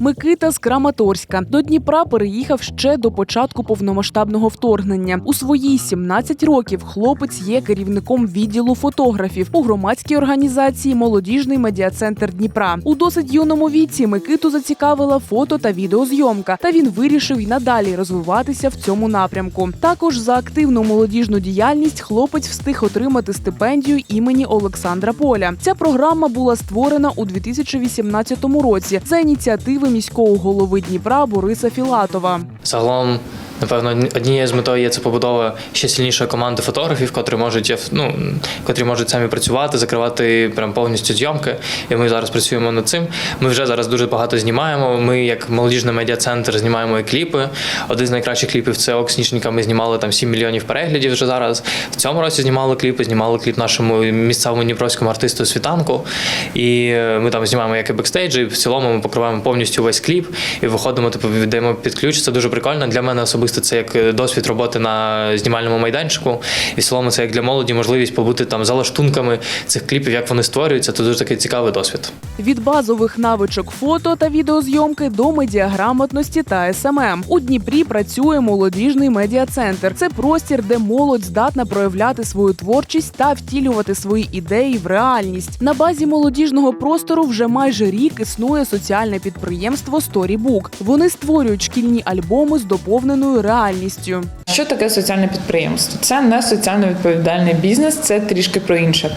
Микита з Краматорська до Дніпра переїхав ще до початку повномасштабного вторгнення. У свої 17 років хлопець є керівником відділу фотографів у громадській організації Молодіжний медіа-центр Дніпра. У досить юному віці Микиту зацікавила фото та відеозйомка, та він вирішив й надалі розвиватися в цьому напрямку. Також за активну молодіжну діяльність хлопець встиг отримати стипендію імені Олександра Поля. Ця програма була створена у 2018 році за ініціативи міського голови Дніпра Бориса Філатова. Загалом, напевно, однією з метою є це побудова ще сильнішої команди фотографів, котрі можуть ну, котрі можуть самі працювати, закривати прям повністю зйомки. І ми зараз працюємо над цим. Ми вже зараз дуже багато знімаємо. Ми, як молодіжний медіа-центр, знімаємо і кліпи. Один з найкращих кліпів це Оксніжника. Ми знімали там 7 мільйонів переглядів вже зараз. В цьому році знімали кліпи, знімали кліп нашому місцевому дніпровському артисту Світанку. І е, ми там знімаємо як і бекстейджі. В цілому ми покриваємо повністю весь кліп і виходимо, типу, віддаємо під ключ. Це дуже прикольно. Для мене особисто це як досвід роботи на знімальному майданчику. І в цілому це як для молоді можливість побути там за лаштунками цих кліпів, як вони створюються. Це дуже такий цікавий досвід. Від базових навичок фото та відеозйомки до медіаграмотності та СММ. У Дніпрі працює молодіжний медіа-центр. Це простір, де молодь здатна проявляти свою творчість та втілювати свої ідеї в реальність. На базі молодіжного простору вже майже рік існує соціальне підприємство Storybook. Вони створюють шкільні альбоми з доповненою реальністю. Що таке соціальне підприємство? Це не соціально відповідальний бізнес, це трішки про інше.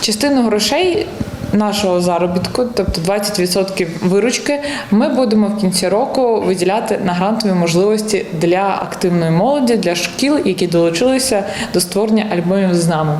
Частину грошей. Нашого заробітку, тобто 20% виручки, ми будемо в кінці року виділяти на грантові можливості для активної молоді, для шкіл, які долучилися до створення альбомів з нами.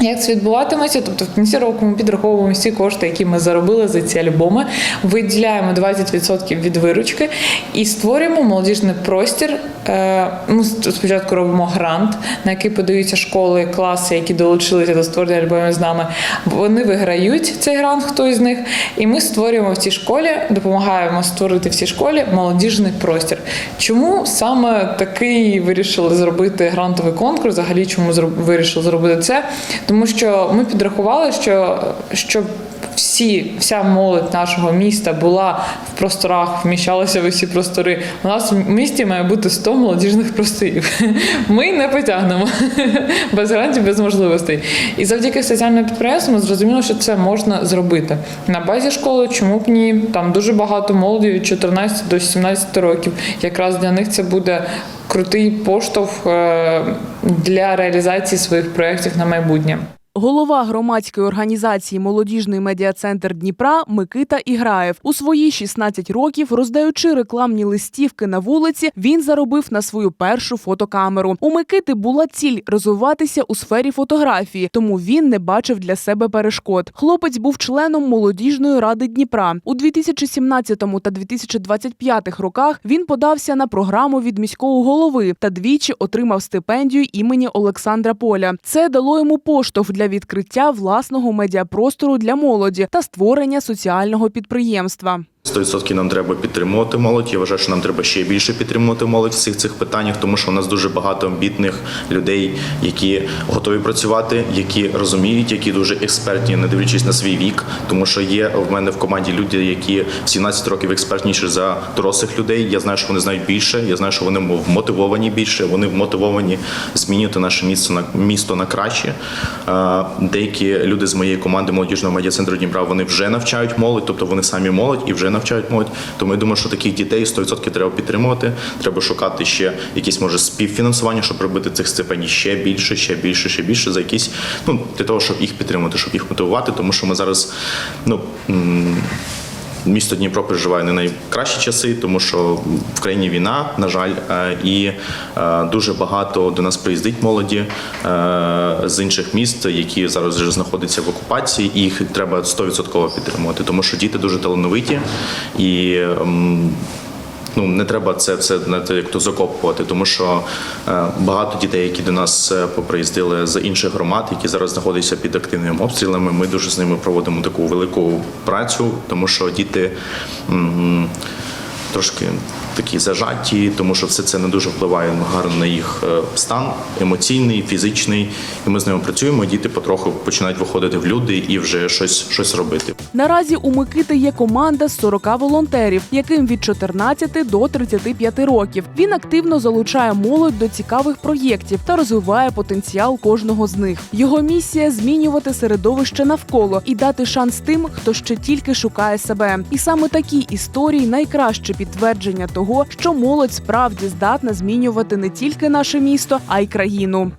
Як це відбуватиметься? Тобто в кінці року ми підраховуємо всі кошти, які ми заробили за ці альбоми, виділяємо 20% від виручки і створюємо молодіжний простір. Е, Ми спочатку робимо грант, на який подаються школи, класи, які долучилися до створення альбомів з нами. Вони виграють цей грант, хто із них, і ми створюємо в цій школі, допомагаємо створити в цій школі молодіжний простір. Чому саме такий вирішили зробити грантовий конкурс? Взагалі, чому вирішили зробити це? Тому що ми підрахували, що щоб всі, вся молодь нашого міста була в просторах, вміщалася в усі простори. У нас в місті має бути 100 молодіжних просторів. Ми не потягнемо без гарантій, без можливостей. І завдяки соціальному підприємству ми зрозуміли, що це можна зробити. На базі школи, чому б ні? Там дуже багато молоді від 14 до 17 років. Якраз для них це буде крутий поштовх е, для реалізації своїх проєктів на майбутнє. Голова громадської організації Молодіжний медіа-центр Дніпра Микита Іграєв у свої 16 років, роздаючи рекламні листівки на вулиці, він заробив на свою першу фотокамеру. У Микити була ціль розвиватися у сфері фотографії, тому він не бачив для себе перешкод. Хлопець був членом молодіжної ради Дніпра у 2017 та 2025 роках. Він подався на програму від міського голови та двічі отримав стипендію імені Олександра Поля. Це дало йому поштовх для відкриття власного медіапростору для молоді та створення соціального підприємства. 100% нам треба підтримувати молодь. Я вважаю, що нам треба ще більше підтримувати молодь в всіх цих питаннях, тому що у нас дуже багато амбітних людей, які готові працювати, які розуміють, які дуже експертні, не дивлячись на свій вік. Тому що є в мене в команді люди, які в 17 років експертніші за дорослих людей. Я знаю, що вони знають більше. Я знаю, що вони вмотивовані більше. Вони вмотивовані змінювати наше місто на місто на краще. Деякі люди з моєї команди молодіжного медіа центру Дніпра вони вже навчають молодь, тобто вони самі молодь і вже навчають молодь. Тому я думаю, що таких дітей 100% треба підтримувати. Треба шукати ще якісь може співфінансування, щоб робити цих стипендій ще більше, ще більше, ще більше за якісь ну для того, щоб їх підтримати, щоб їх мотивувати, тому що ми зараз ну. Місто Дніпро переживає не найкращі часи, тому що в країні війна, на жаль, е, і е, дуже багато до нас приїздить молоді е, з інших міст, які зараз вже знаходяться в окупації, і їх треба 100% підтримувати, тому що діти дуже талановиті і. Ну, не треба це все на те, як то закопувати, тому що е, багато дітей, які до нас е, поприїздили з інших громад, які зараз знаходяться під активними обстрілами. Ми дуже з ними проводимо таку велику працю, тому що діти трошки такі зажаті, тому що все це не дуже впливає гарно на їх е, стан емоційний, фізичний. І ми з ними працюємо. Діти потроху починають виходити в люди і вже щось, щось робити. Наразі у Микити є команда з 40 волонтерів, яким від 14 до 35 років. Він активно залучає молодь до цікавих проєктів та розвиває потенціал кожного з них. Його місія змінювати середовище навколо і дати шанс тим, хто ще тільки шукає себе. І саме такі історії найкраще підтвердження того, що молодь справді здатна змінювати не тільки наше місто, а й країну.